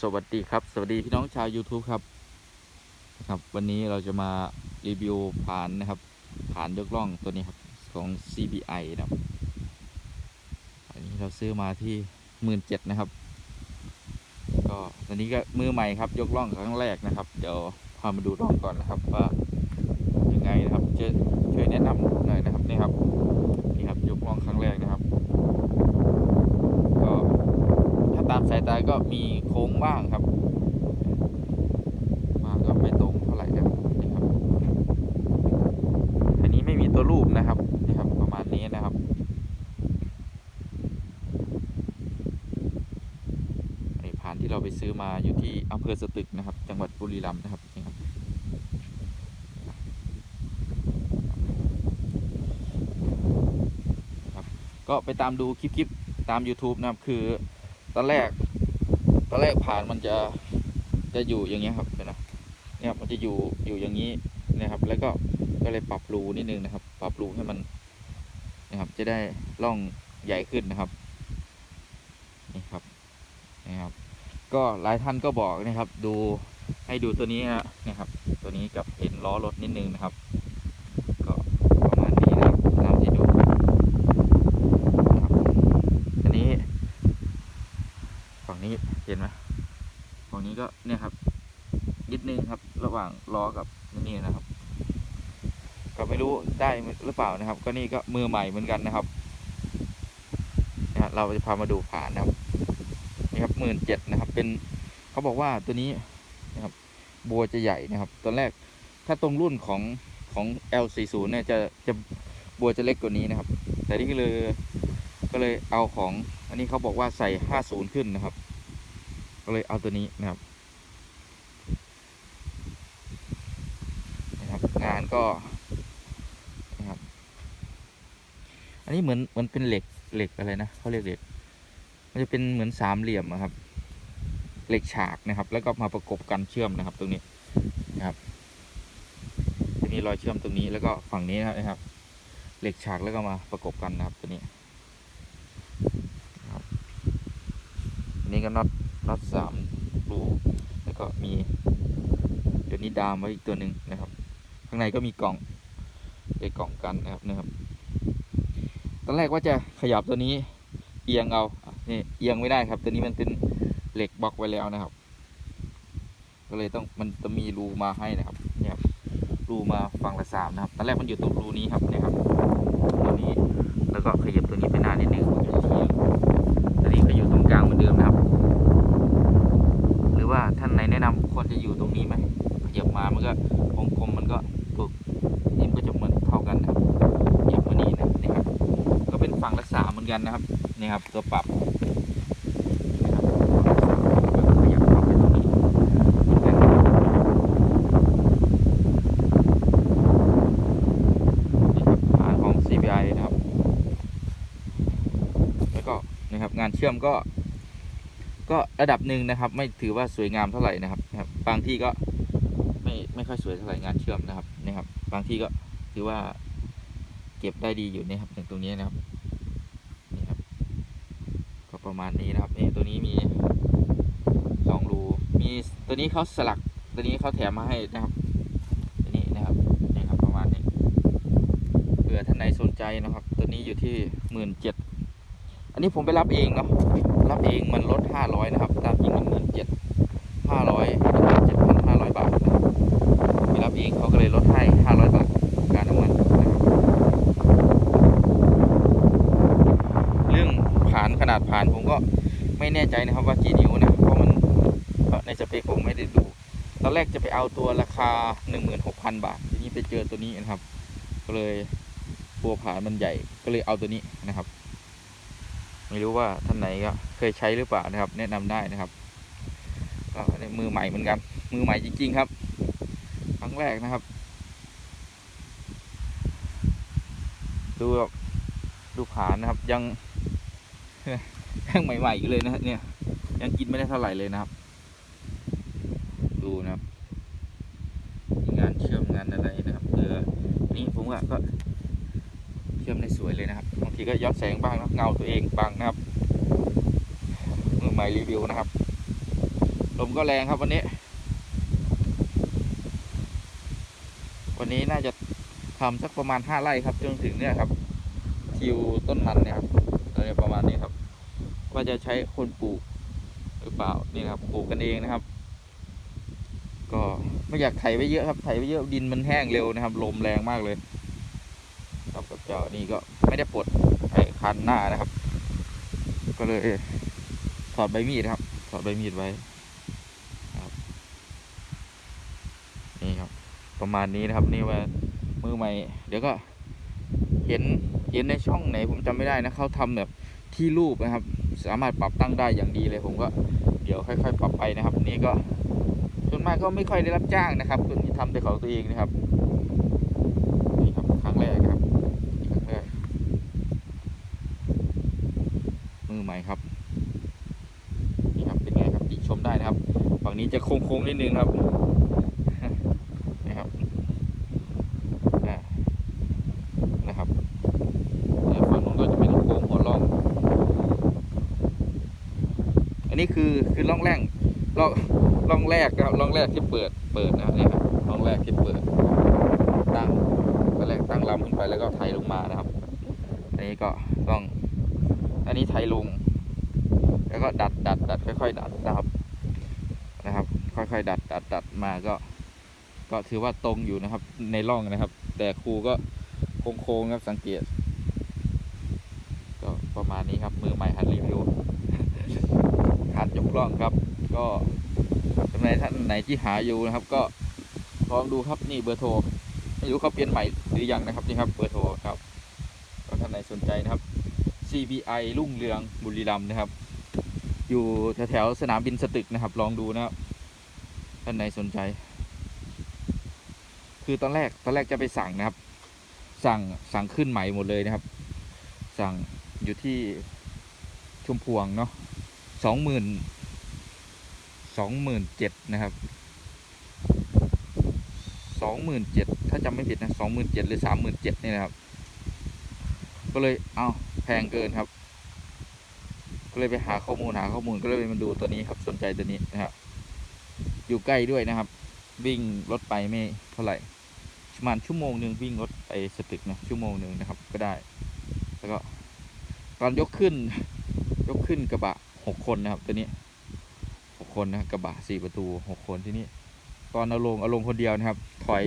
สวัสดีครับ สวัสดีพี่น้องชาว YouTube ครับนะครับ วันนี้เราจะมารีวิวผ่านนะครับผ่านยกล่องตัวนี้ครับของ CBI นะครับอันนี้เราซื้อมาที่หมื่นเจ็ดนะครับ ก็ตอนนี้ก็มือใหม่ครับ ยกล่องครั้งแรกนะครับ เดี๋ยวพามาดูล่องก่อนนะครับว่ายังไงนะครับจะช่วยแนะนำหน่อยนะครับนี่ครับนี่ครับยกล่องครั้งแรกนะครับ ก็ สายตาก็มีโค้งบ้างครับ มาก็ไม่ตรงเท่าไหร่นะครับนี่ครับอันนี้ไม่มีตัวรูปนะครับนี่ครับ ประมาณนี้นะครับอันนี้ผ่านที่เราไปซื้อมาอยู่ที่อำเภอสตึกนะครับ จังหวัดบุรีรัมย์นะครับนี่ครับครับก็ไปตามดูคลิปๆตาม YouTube นะครับ คือ ตอนแรกตอนแรกผ่านมันจะจะอยู่อย่างเงี้ยครับนไหมเนี่ยครับมันจะอยู่อยู่อย่างนี้นะครับ แล้วก็ก็เลยปรับรูนิดนึงนะครับ ปรับรูให้มันนะครับ จะได้ร่องใหญ่ขึ้นนะครับนี่ครับนี่ครับ ก็หลายท่านก็บอกนะครับ ดูให้ดูตัวนี้นะนะครับ ตัวนี้กับเห็นล้อรถนิดนึงนะครับ ก็ประมาณนี้นะครับตามที่ดูนะครับอันนี้ ฝั่งนี้ เห็นไหมฝั่งนี้ก็เนี่ยครับ นิดนึงครับ ระหว่างล้อกับนี่นะครับ ก็ไม่รู้ได้หรือเปล่านะครับ ก็นี่ก็มือใหม่เหมือนกันนะครับนะฮะเราจะพามาดูผ่านนะครับนี่ครับหมื่นเจ็ดนะครับ เป็นเขาบอกว่าตัวนี้นะครับบัวจะใหญ่นะครับ ตอนแรกถ้าตรงรุ่นของของ L40 เนี่ยจะจะบัวจะเล็กกว่านี้นะครับ แต่นี่ก็เลยก็เลยเอาของ อันนี้เขาบอกว่าใส่ 50 ขึ้นนะครับ ก็เลยเอาตัวนี้นะครับนะครับ งานก็นะครับ อันนี้เหมือนเหมือนเป็นเหล็กเหล็กอะไรนะเขาเรียกเหล็ก มันจะเป็นเหมือนสามเหลี่ยมอะครับ เหล็กฉากนะครับ แล้วก็มาประกบกันเชื่อมนะครับ ตรงนี้นะครับ จะมีรอยเชื่อมตรงนี้แล้วก็ฝั่งนี้นะครับ เหล็กฉากแล้วก็มาประกบกันนะครับตัวนี้นนี้ก็น็อต น็อตสามรูแล้วก็มีตัวนี้ดามไว้อีกตัวหนึ่งนะครับ ข้างในก็มีกล่องเป็นกล่องกันนะครับนะครับ ตอนแรกว่าจะขยับตัวนี้เอียงเอานี่เอียงไม่ได้ครับ ตัวนี้มันเป็นเหล็กบล็อกไว้แล้วนะครับ ก็เลยต้องมันจะมีรูมาให้นะครับเนี่ยครับรูมาฝั่งละสามนะครับ ตอนแรกมันอยู่ตรงรูนี้ครับเนี่ยครับตัวนี้แล้วก็ขยับตัวนี้ไปหน้านิดนึงมันจะเทียงอันนี้ก็อยู่ตรงกลางเหมือนเดิมนะครับ นไหนแนะนำควรจะอยู่ตรงนี้ไหมขยับมามันก็วงกลมมันก็ถูกนี่มันก็จะเหมือนเท่ากันครับขยับมานี่นะนี่ครับ ก็เป็นฝั่งละสามเหมือนกันนะครับนี่ครับตัวปรับนี่ครับฐานของ CBI นะครับแล้วก็นะครับ งานเชื่อมก็ ก็ระดับหนึ่งนะครับ ไม่ถือว่าสวยงามเท่าไหร่นะครับครับ บางที่ก็ไม่ไม่ค่อยสวยเท่าไหร่งานเชื่อมนะครับนะครับ บางที่ก็ถือว่าเก็บได้ดีอยู่นะครับอย่างตรงนี้นะครับนี่ครับ ก็ประมาณนี้นะครับนี่ตัวนี้มีสองรูมีตัวนี้เขาสลักตัวนี้เขาแถมมาให้นะครับตัวนี้นะครับนี่ครับประมาณนี้เผื่อท่านไหนสนใจนะครับ ตัวนี้อยู่ที่หมื่นเจ็ดอันนี้ผมไปรับเองเนาะ รับเองมันลดห้าร้อยนะครับ ตามจริงมันหมื่นเจ็ดห้าร้อยเจ็ดพันห้าร้อยบาทนะครับไปรับเองเขาก็เลยลดให้ห้าร้อยบาทการน้ำมันนะครับเรื่องผ่านขนาดผ่านผมก็ไม่แน่ใจนะครับว่ากี่นิ้วนะเพราะมันในสเปคผมไม่ได้ดูตอนแรกจะไปเอาตัวราคาหนึ่งหมื่นหกพันบาท ทีนี้ไปเจอตัวนี้นะครับ ก็เลยตัวผ่านมันใหญ่ก็เลยเอาตัวนี้นะครับ ไม่รู้ว่าท่านไหนก็เคยใช้หรือเปล่านะครับ แนะนำได้นะครับก็มือใหม่เหมือนกัน มือใหม่จริง ๆ ครับ ครั้งแรกนะครับ ดูแบบดูผานนะครับ ยังยังใหม่ๆอยู่เลยนะฮะเนี่ย ยังกินไม่ได้เท่าไหร่เลยนะครับ ดูนะครับ งานเชื่อมงานอะไรนะครับเออนี่ผมก็ เชื่อมได้สวยเลยนะครับบางทีก็ย้อนแสงบ้างนะเงาตัวเองบ้างนะครับมือใหม่รีวิวนะครับลมก็แรงครับวันนี้ วันนี้น่าจะทำสักประมาณห้าไร่ครับจนถึงเนี่ยครับทิวต้นมันเนี่ยครับอะไรประมาณนี้ครับ ว่าจะใช้คนปลูกหรือเปล่านี่ครับปลูกกันเองนะครับ ก็ไม่อยากไถไปเยอะครับไถไปเยอะดินมันแห้งเร็วนะครับ ลมแรงมากเลย เจ้านี่ก็ไม่ได้ปลดไอ้คันหน้านะครับ ก็เลยถอดใบมีดครับ ถอดใบมีดไว้ครับนี่ครับ ประมาณนี้นะครับ นี่ว่ามือใหม่ เดี๋ยวก็เห็นเห็นในช่องไหนผมจำไม่ได้นะเขาทำแบบที่รูปนะครับ สามารถปรับตั้งได้อย่างดีเลยผมก็เดี๋ยวค่อยๆ ปรับไปนะครับ นี่ก็ส่วนมากก็ไม่ค่อยได้รับจ้างนะครับคนที่ทำแต่ของตัวเองนะครับนี่ครับครั้งแรกนะครับครั้งแรกมือใหม่ครับนี่ครับเป็นไงครับติชมได้ นะครับ ฝั่งนี้จะโค้งๆนิดนึงครับนะครับนะครับฝั่งนู้นก็จะเป็นโค้งหัวล่อง อันนี้คือคือล่องแรกล่องล่องแรกครับล่องแรกที่เปิดเปิดนะครับเนี่ยครับล่องแรกที่เปิด ตั้งตอนแรกตั้งลำขึ้นไปแล้วก็ไถลงมานะครับ อันนี้ก็ต้อง อันนี้ไถลงแล้วก็ดัดดัดดัดค่อยๆ ดัดนะครับ นะครับ ค่อยๆ ดัดดัดดัดมาก็ ก็ถือว่าตรงอยู่นะครับ ในร่องนะครับ แต่ครูก็โค้งๆครับสังเกต ก็ประมาณนี้ครับมือใหม่หัดรีวิวหัดยกล่องครับ ก็สำหรับท่านไหนที่หาอยู่นะครับ ก็ลองดูครับนี่เบอร์โทรไม่รู้เขาเปลี่ยนใหม่หรือยังนะครับนี่ครับเบอร์โทรครับก็ท่านไหนสนใจนะครับ CBI รุ่งเรืองบุรีรัมย์นะครับ อยู่แถวๆสนามบินสตึกนะครับ ลองดูนะครับท่านไหนสนใจ คือตอนแรกตอนแรกจะไปสั่งนะครับ สั่งสั่งขึ้นใหม่หมดเลยนะครับ สั่งอยู่ที่ชุมพวงเนาะสองหมื่นสองหมื่นเจ็ดนะครับสองหมื่นเจ็ดถ้าจำไม่ผิดนะสองหมื่นเจ็ดหรือสามหมื่นเจ็ดนี่นะครับ ก็เลยเอาแพงเกินครับ ก็เลยไปหาข้อมูลหาข้อมูลก็เลยมาดูตัวนี้ครับสนใจตัวนี้นะครับอยู่ใกล้ด้วยนะครับ วิ่งรถไปไม่เท่าไหร่ประมาณชั่วโมงหนึ่งวิ่งรถไปสตึกนะชั่วโมงหนึ่งนะครับก็ได้ แล้วก็ตอนยกขึ้น ยกขึ้นกระบะหกคนนะครับ ตัวนี้หกคนนะกระบะสี่ประตูหกคนที่นี่ตอนเอาลงเอาลงคนเดียวนะครับ ถอย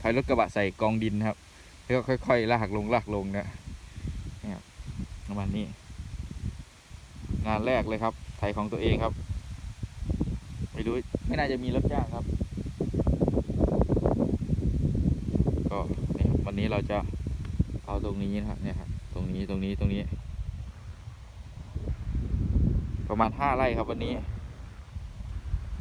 ถอยรถกระบะใส่กองดินนะครับ แล้วก็ค่อยๆลากลงลากลงนะนี่ครับประมาณนี้ งานแรกเลยครับ ไถของตัวเองครับ ไม่รู้ ไม่น่าจะมีรถจ้างครับ ก็เนี่ยวันนี้เราจะเอาตรงนี้นะครับเนี่ยครับตรงนี้ตรงนี้ตรงนี้ ประมาณห้าไร่ครับวันนี้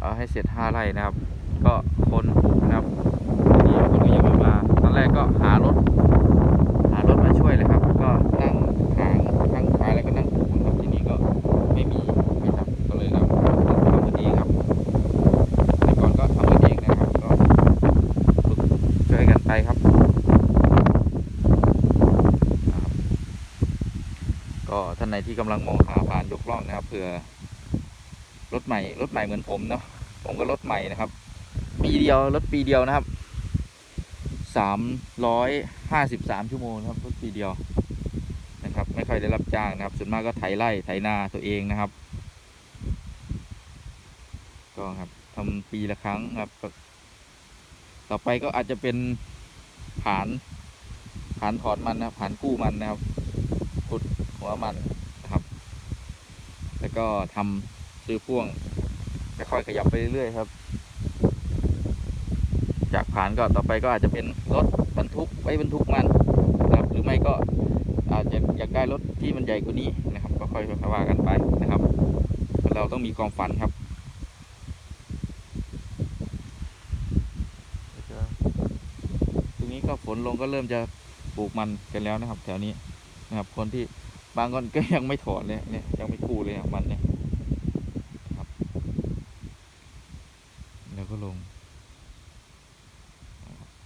เอาให้เสร็จห้าไร่นะครับ ก็คนนี้คนก็ยังไม่มาตอนแรกก็หารถ หารถมาช่วยเลยครับ ก็นั่งหางนั่งขายแล้วก็นั่งปลูกนะครับที่นี่ก็ไม่มีไม่ทำก็เลยเราทำกันเองครับแต่ก่อนก็ทำกันเองนะครับ ก็ฝึกช่วยกันไปครับ ก็ท่านไหนที่กำลังมองหาผ่านยกล่องนะครับเผื่อรถใหม่รถใหม่เหมือนผมเนาะผมก็รถใหม่นะครับ ปีเดียวรถปีเดียวนะครับสามร้อยห้าสิบสามชั่วโมงนะครับรถปีเดียวนะครับ ไม่ค่อยได้รับจ้างนะครับส่วนมากก็ไถไร่ไถนาตัวเองนะครับ ก็ครับทำปีละครั้งครับ ต่อไปก็อาจจะเป็นผานผานถอดมันนะครับผานกู้มันนะครับขุด หัวมันนะครับ แล้วก็ทำซื้อพ่วงค่อยๆขยับไปเรื่อยๆครับ จากผ่านก็ต่อไปก็อาจจะเป็นรถบรรทุกไว้บรรทุกมันนะครับ หรือไม่ก็อาจจะอยากได้รถที่มันใหญ่กว่านี้นะครับ ก็ค่อยๆว่ากันไปนะครับ เราต้องมีความฝันครับทีนี้ก็ฝนลงก็เริ่มจะปลูกมันกันแล้วนะครับ แถวนี้นะครับคนที่ บางคนก็ยังไม่ถอดเลยเนี่ยยังไม่กู้เลยอะมันเนี่ยครับแล้วก็ลง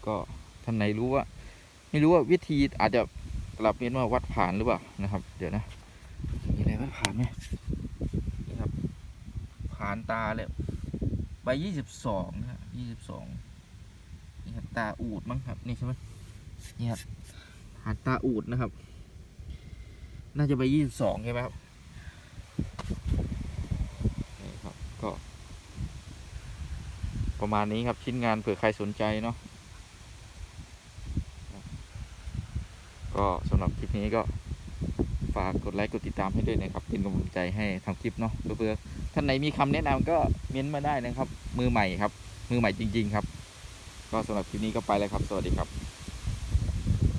ก็ท่านไหนรู้ว่า ไม่รู้ว่าวิธีอาจจะกลับเรียนว่าวัดผ่านหรือเปล่านะครับ เดี๋ยวนะมีอะไรวัดผ่านไหมนี่ครับ ผ่านตาเลยใบยี่สิบสองครับยี่สิบสองนี่ครับตาอูดมั้งครับนี่ใช่ไหมนี่ครับหางตาอูดนะครับ น่าจะใบยี่สิบสองใช่ไหมครับนี่ครับ ก็ ประมาณนี้ครับชิ้นงานเผื่อใครสนใจเนาะก็สำหรับคลิปนี้ก็ฝากกดไลค์กดติดตามให้ด้วยนะครับเป็นกำลังใจให้ทำคลิปเนาะเพื่อท่านไหนมีคำแนะนำก็เม้นต์มาได้นะครับ มือใหม่ครับ มือใหม่จริง ๆ ครับ ก็สำหรับคลิปนี้ก็ไปแล้วครับ สวัสดีครับ